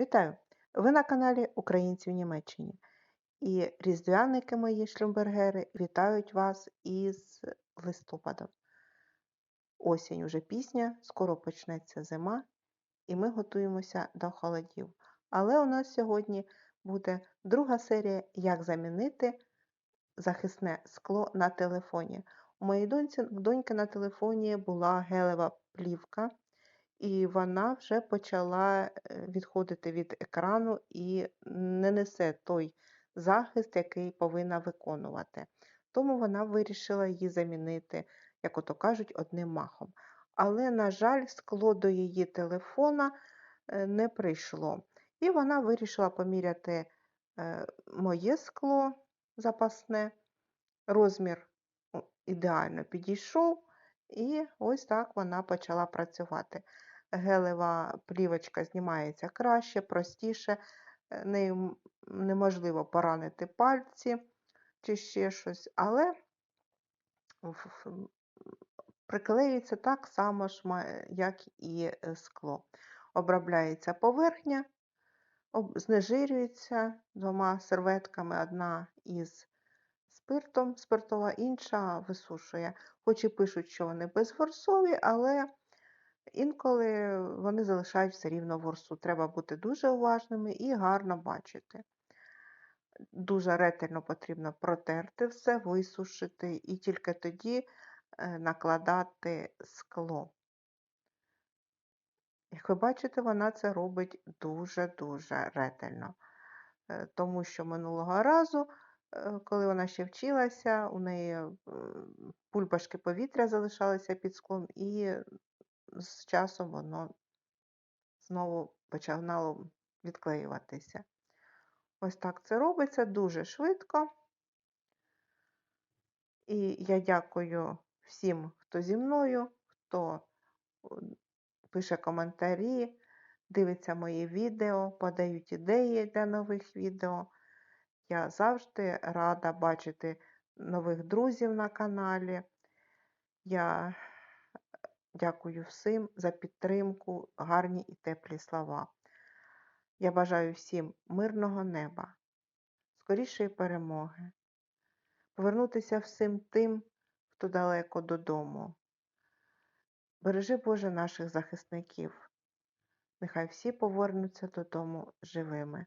Вітаю! Ви на каналі Українці в Німеччині. І різдвяники мої шлюмбергери вітають вас із листопадом. Осінь уже пісня, скоро почнеться зима, і ми готуємося до холодів. Але у нас сьогодні буде друга серія Як замінити захисне скло на телефоні. У моїй доньці, доньки на телефоні була гелева плівка, і вона вже почала е, відходити від екрану і не несе той захист, який повинна виконувати. Тому вона вирішила її замінити, як ото кажуть, одним махом. Але, на жаль, скло до її телефона е, не прийшло. І вона вирішила поміряти е, моє скло запасне, розмір ідеально підійшов, і ось так вона почала працювати. Гелева плівочка знімається краще, простіше, е, нею неможливо поранити пальці чи ще щось, але приклеюється так само, як і е, скло. Обробляється поверхня, знежирюється двома серветками, одна із спиртом, спиртова, інша висушує. Хоч і пишуть, що вони безворсові, але інколи вони залишають все рівно ворсу. Треба бути дуже уважними і гарно бачити. Дуже ретельно потрібно протерти все, висушити і тільки тоді е, накладати скло. Як ви бачите, вона це робить дуже-дуже ретельно. Е, Тому що минулого разу, коли вона ще вчилася, у неї е, бульбашки повітря залишалися під склом, і з часом воно знову починало відклеюватися. Ось так це робиться дуже швидко. І я дякую всім, хто зі мною, хто е, пише коментарі, дивиться мої відео, подають ідеї для нових відео. Я завжди рада бачити нових друзів на каналі. Я дякую всім за підтримку, гарні і теплі слова. Я бажаю всім мирного неба, скорішої перемоги, повернутися всім тим, хто далеко додому. Бережи Боже наших захисників. Нехай всі повернуться додому живими.